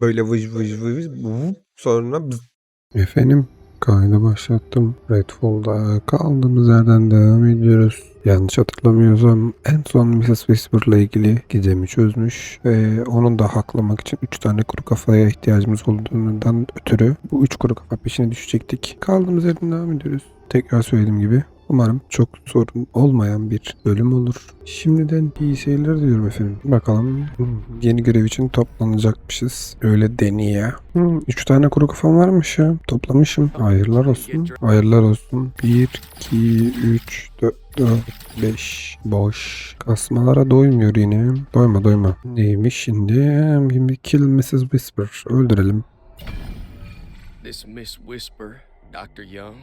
Böyle vıj vıj vıj vup, sonra. Efendim kaydı başlattım. Redfall'da kaldığımız yerden devam ediyoruz. Yanlış hatırlamıyorsam en son Mrs. Whisper'la ilgili gizemi çözmüş ve onu da haklamak için 3 tane kuru kafaya ihtiyacımız olduğundan ötürü bu 3 kuru kafa peşine düşecektik. Kaldığımız yerden devam ediyoruz. Tekrar söylediğim gibi Umarım çok sorun olmayan bir bölüm olur. Şimdiden iyi seyirler diliyorum efendim. Bakalım hmm, yeni görev için toplanacakmışız. Öyle deneye. Hmm, üç tane kuru kafam varmış ya. Toplamışım. Hayırlar olsun. Hayırlar olsun. 1, 2, 3, 4, 4, 5. Boş. Kasmalara doymuyor yine. Doyma doyma. Neymiş şimdi? Şimdi Kill Mrs. Whisper. Öldürelim. This Miss Whisper, Dr. Young.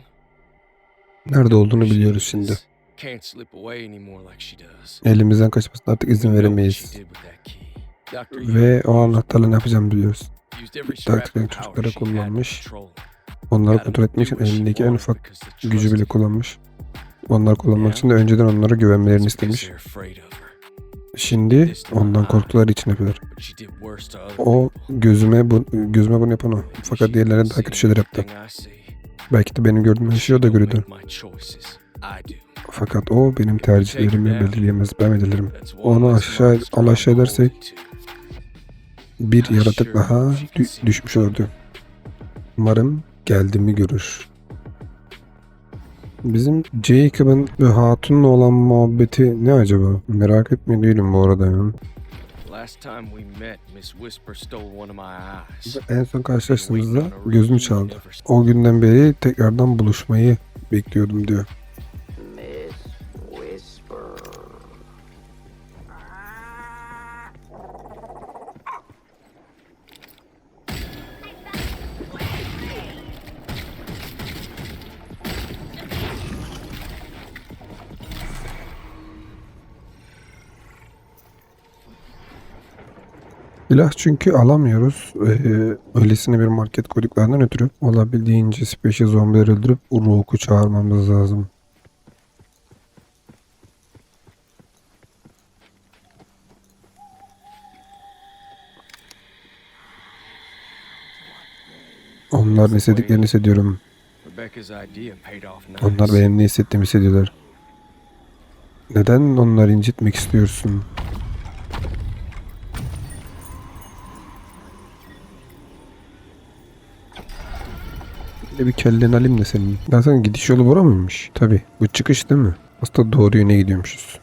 Nerede olduğunu biliyoruz şimdi. Elimizden kaçmasına artık izin veremeyiz. Ve o anahtarla ne yapacağım biliyoruz. of çocuklara kullanmış. Onları kontrol etmek için elindeki en ufak gücü bile kullanmış. Onlar kullanmak için de önceden onlara güvenmelerini istemiş. Şimdi ondan korktukları için yapıyorlar. O gözüme bu, gözüme bunu yapan o. Fakat diğerlerine daha kötü şeyler yaptı. Belki de benim gördüğüm her şeyi o da görüyordu. Fakat o benim tercihlerimi belirleyemez. Ben belirlerim. Onu aşağı al aşağı edersek bir yaratık daha dü- düşmüş olurdu. Umarım geldiğimi görür. Bizim Jacob'ın ve Hatun'la olan muhabbeti ne acaba? Merak etmiyor değilim bu arada ya. Last time we met, Miss Whisper stole one of my eyes. En son karşılaştığımızda gözünü çaldı. O günden beri tekrardan buluşmayı bekliyordum diyor. Silah çünkü alamıyoruz. Ee, öylesine bir market koyduklarından ötürü olabildiğince special zombileri öldürüp Uruk'u çağırmamız lazım. Onlar ne istediklerini hissediyorum. Onlar benim ne hissettiğimi hissediyorlar. Neden onları incitmek istiyorsun? De bir kelleni alayım da senin. Zaten gidiş yolu bura mıymış? Tabi. Bu çıkış değil mi? Aslında doğru yöne gidiyormuşuz.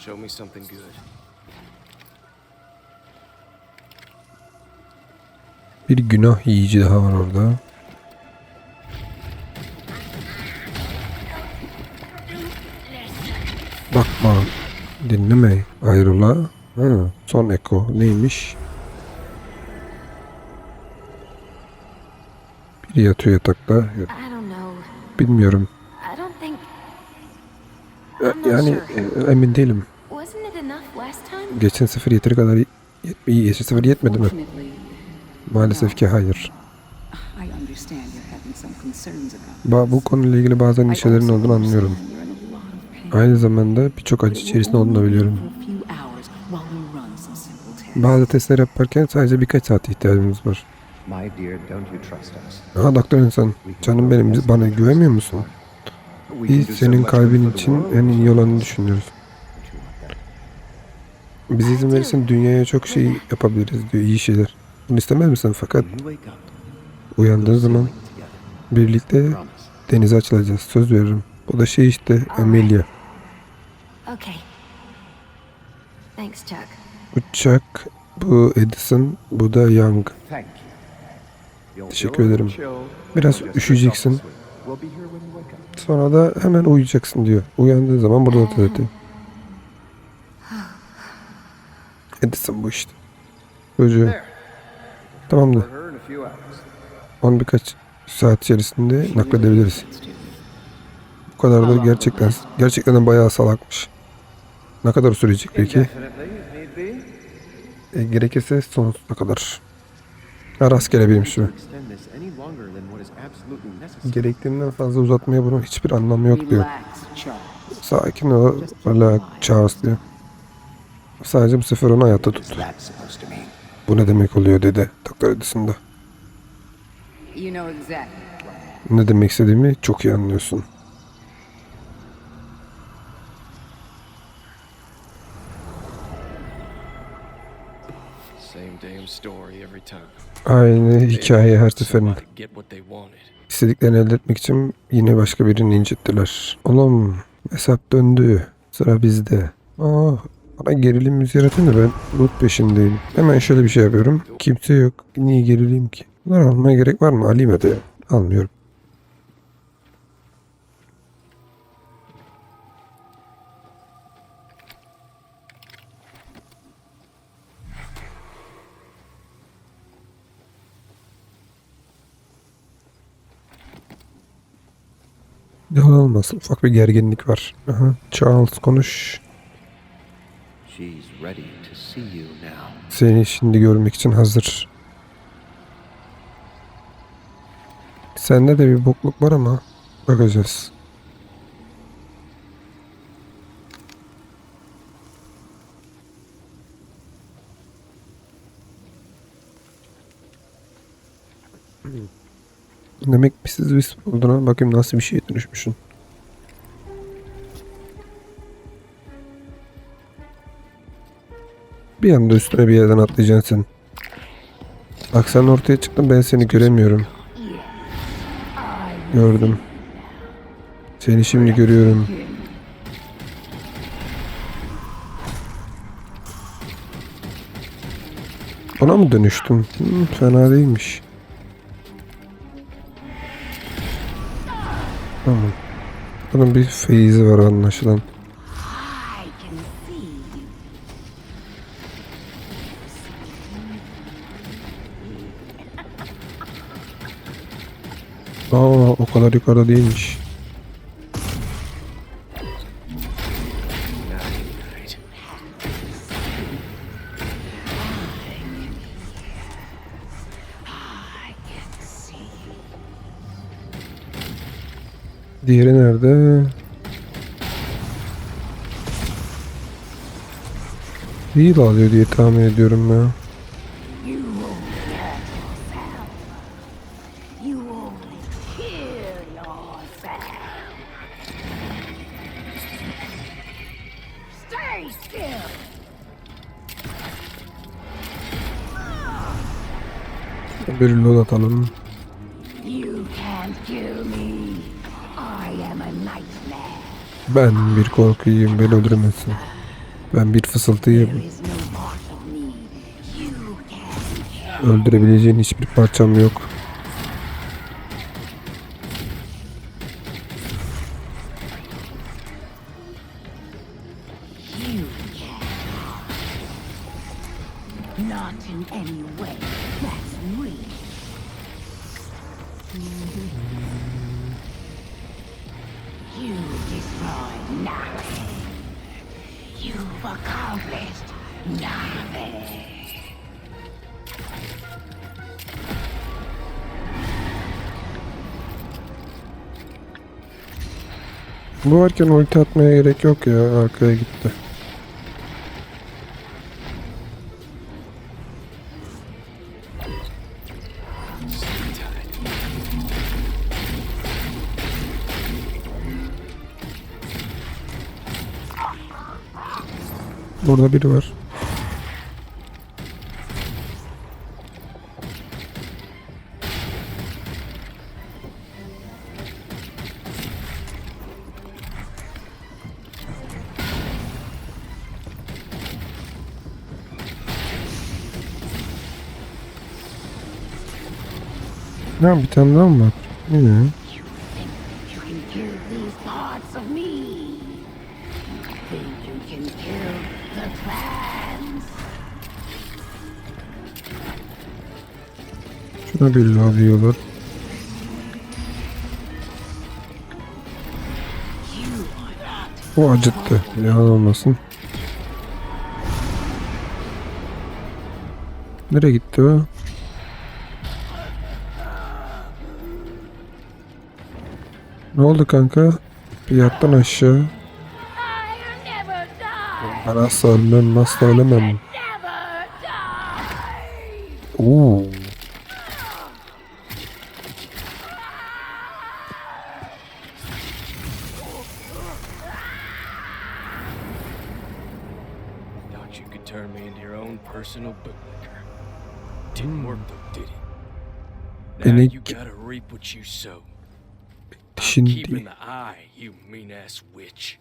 Show me something good. Bir günah yiyici daha var orada. Bakma. Dinleme. Ayrıla. Ha, son eko neymiş? Biri yatıyor yatakta. Bilmiyorum. Not Yani e, emin değilim. Geçen sefer yeteri kadar yet-. Geçen sefer yetmedi mi? Maalesef ki hayır. Ba bu konuyla ilgili bazen I endişelerin olduğunu anlıyorum. Aynı zamanda birçok acı içerisinde olduğunu da biliyorum. Bazı testler yaparken sadece birkaç saat ihtiyacımız var. Aha doktor insan. Canım benim biz- bana güvenmiyor musun? Biz senin kalbin için en iyi olanı düşünüyoruz. Bize izin verirsen dünyaya çok şey yapabiliriz diyor iyi şeyler. Bunu istemez misin? Fakat uyandığın zaman birlikte denize açılacağız. Söz veririm. Bu da şey işte Amelia. Okay. Thanks, Chuck. Bu Chuck, bu Edison, bu da Young. Teşekkür ederim. Biraz üşüyeceksin. Sonra da hemen uyuyacaksın diyor. Uyandığın zaman burada otur dedi. Edison bu işte. Çocuğu. Tamamdır. Onu birkaç saat içerisinde nakledebiliriz. Bu kadar da gerçekten gerçekten de bayağı salakmış. Ne kadar sürecek peki? E, gerekirse sonsuza kadar. Ha, rastgele absolutely necessary. Gerektiğinden fazla uzatmaya bunun hiçbir anlamı yok diyor. Relax. Sakin ol. Hala Charles diyor. Sadece bu sefer onu hayatta tut. What's that supposed to mean? Bu ne demek oluyor dedi Doktor Edison'da. You know exactly. Ne demek istediğimi çok iyi anlıyorsun. Same damn story every time. Aynı hikaye her seferinde. İstediklerini elde etmek için yine başka birini incittiler. Oğlum hesap döndü. Sıra bizde. Aa, bana gerilim müziği yaratın da ben loot peşindeyim. Hemen şöyle bir şey yapıyorum. Kimse yok. Niye gerileyim ki? Bunları almaya gerek var mı? Alayım hadi. Almıyorum. Yalan olmasın. Ufak bir gerginlik var. Aha. Charles konuş. She's ready to see you now. Seni şimdi görmek için hazır. Sende de bir bokluk var ama bakacağız. Demek Mrs. Wisp olduğuna bakayım nasıl bir şeye dönüşmüşsün. Bir anda üstüne bir yerden atlayacaksın. Bak sen ortaya çıktın ben seni göremiyorum. Gördüm. Seni şimdi görüyorum. Ona mı dönüştüm? Hmm, fena değilmiş. Tamam. Bunun bir feyizi var anlaşılan. Kadar yukarıda değilmiş. Diğeri nerede? Heal alıyor diye tahmin ediyorum ya. You only kill yourself. Stay still. Bir load atalım. You can't kill me. I am a nightmare. Ben bir korkuyum beni öldüremezsin. Ben bir fısıltıyım. Öldürebileceğin hiçbir parçam yok. Not in any way. That's real. You destroyed nothing. You've accomplished nothing. Bu varken ulti atmaya gerek yok ya arkaya gitti. Burada biri var. Ya bir tane daha mı var? Ne? Bunu bir lobby'yorlar. Bu acıttı. Yalan olmasın. Nereye gitti o? Ne oldu kanka? Bir yattan aşağı. Ben asla ölmem, asla ölemem. Oo. Thought you could turn me into your own personal bootlicker. Didn't work though, did it? Now Beni you gotta reap what you sow. Şimdi the eye, you mean ass witch.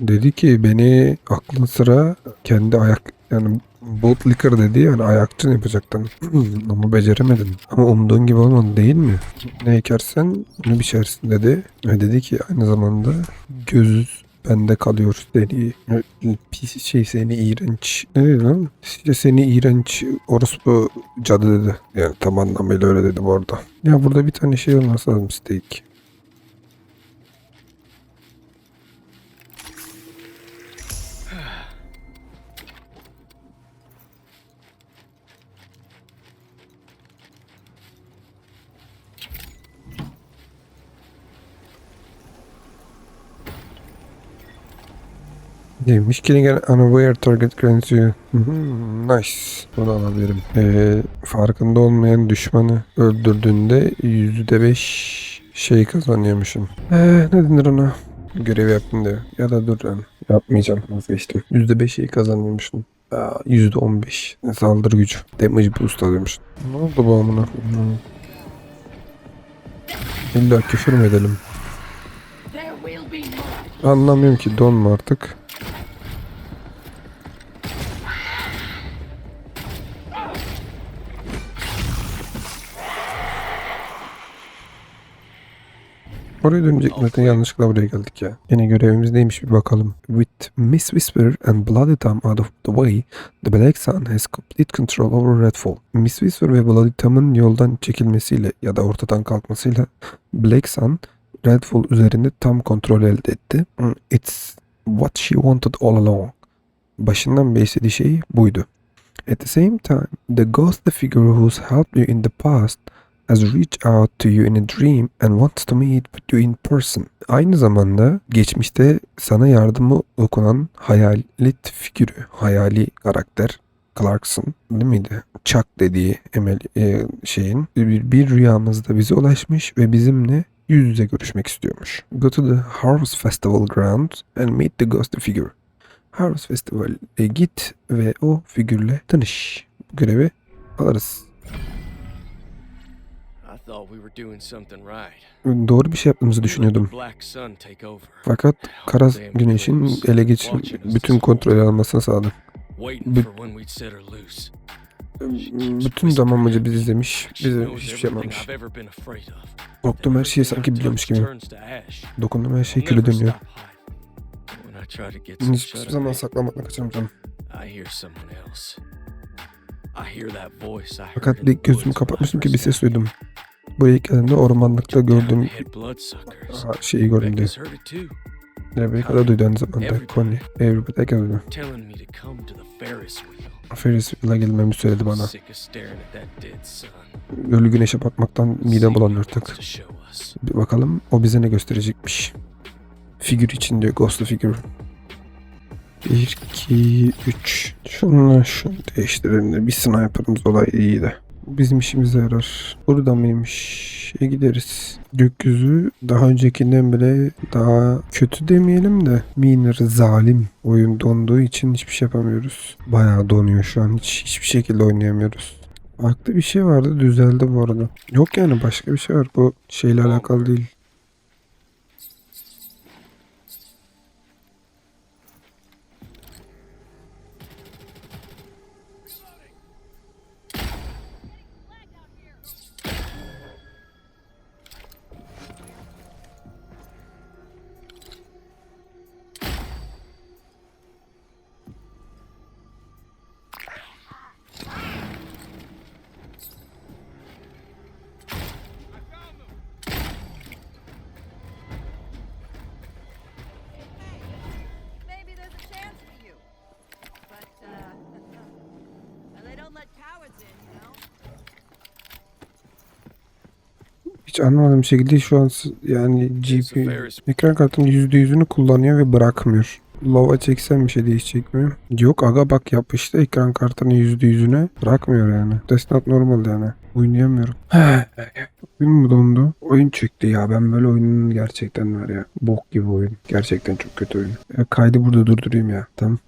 dedi ki beni aklın sıra kendi ayak yani bootlicker dedi yani ayakçın yapacaktın. Ama beceremedin. Ama umduğun gibi olmadı değil mi? Ne ekersen onu biçersin dedi. Ve dedi ki aynı zamanda göz bende kalıyor seni pis şey seni iğrenç. Ne dedi lan? İşte seni iğrenç orospu cadı dedi. Yani tam anlamıyla öyle dedi bu arada. Ya burada bir tane şey olması lazım steak Neymiş? Killing an unaware target grants you. Nice. Bunu alabilirim. Ee, farkında olmayan düşmanı öldürdüğünde %5 şey kazanıyormuşum. Ee, ne denir ona? Görev yaptım diyor. Ya da dur lan. Yapmayacağım. Vazgeçtim. %5 şey kazanıyormuşum. Aa, %15 saldırı gücü. Damage boost alıyormuşum. Ne oldu bu amına? İlla küfür mü edelim? Anlamıyorum ki donma artık. Oraya dönecek zaten yanlışlıkla buraya geldik ya. Yine görevimiz neymiş bir bakalım. With Miss Whisper and Bloody Tom out of the way, the Black Sun has complete control over Redfall. Miss Whisper ve Bloody Tom'un yoldan çekilmesiyle ya da ortadan kalkmasıyla Black Sun Redfall üzerinde tam kontrol elde etti. Mm, It's what she wanted all along. Başından beri istediği şey buydu. At the same time, the ghostly figure who's helped you in the past has reached out to you in a dream and wants to meet you in person. Aynı zamanda geçmişte sana yardımı dokunan hayalet figürü, hayali karakter Clarkson değil miydi? Chuck dediği Emel e, şeyin bir, bir rüyamızda bize ulaşmış ve bizimle yüz yüze görüşmek istiyormuş. Go to the Harvest Festival grounds and meet the ghostly figure. Harvest Festival'e git ve o figürle tanış. Bu görevi alırız. Doğru bir şey yaptığımızı düşünüyordum. Fakat kara güneşin ele geçirip bütün kontrolü almasını sağladı. Loose. Bütün zaman boyunca bizi izlemiş, bize hiçbir şey yapmamış. Korktuğum her şeyi sanki biliyormuş gibi. Dokunduğum her şey küle dönüyor. Hiçbir zaman saklamakla kaçamayacağım. Fakat ilk gözümü kapatmıştım ki bir ses duydum. Buraya geldiğimde ormanlıkta gördüğüm şeyi gördüm diyor. Rebecca da duydu aynı zamanda. Connie. Everybody herkes duydu. Ferris wheel. Ferris wheel'a gelmemi söyledi bana. Ölü güneşe bakmaktan midem bulanıyor artık. Bir bakalım o bize ne gösterecekmiş. Figür için diyor Ghostly figür. 1, 2, 3. Şunla şunu değiştirelim de bir sniper'ımız olay iyi de. Bizim işimize yarar. Burada mıymış? E gideriz. Gökyüzü daha öncekinden bile daha kötü demeyelim de miner zalim. Oyun donduğu için hiçbir şey yapamıyoruz. Bayağı donuyor şu an. Hiç, hiçbir şekilde oynayamıyoruz. Farklı bir şey vardı düzeldi bu arada. Yok yani başka bir şey var. Bu şeyle alakalı değil. Hiç anlamadığım şekilde şu an yani GP ekran kartının %100'ünü kullanıyor ve bırakmıyor. Lova çeksem bir şey değişecek mi? Yok aga bak yapıştı ekran kartının %100'üne bırakmıyor yani. That's not normal yani. Oynayamıyorum. Oyun mu dondu? Oyun çöktü ya. Ben böyle oyunun gerçekten var ya. Bok gibi oyun. Gerçekten çok kötü oyun. Ya kaydı burada durdurayım ya. Tam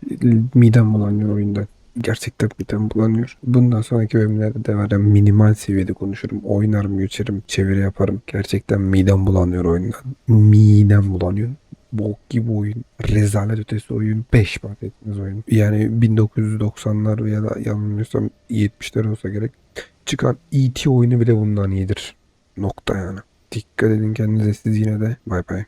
midem bulanıyor oyundan. Gerçekten midem bulanıyor. Bundan sonraki bölümlerde de ya minimal seviyede konuşurum. Oynarım, geçerim, çeviri yaparım. Gerçekten midem bulanıyor oyundan. Midem bulanıyor. Bok gibi oyun. Rezalet ötesi oyun. 5 part etmez oyun. Yani 1990'lar ya da yanılmıyorsam 70'ler olsa gerek. Çıkan E.T. oyunu bile bundan iyidir. Nokta yani. Dikkat edin kendinize siz yine de. Bay bay.